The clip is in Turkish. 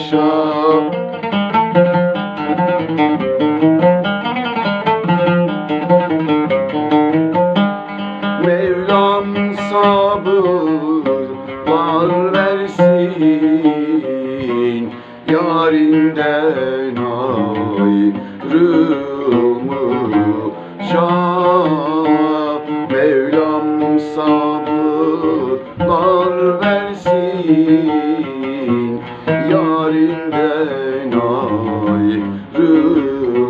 yanlışa Mevlam sabırlar versin Yarinden ayrılmışa Mevlam sabırlar versin ben ayrım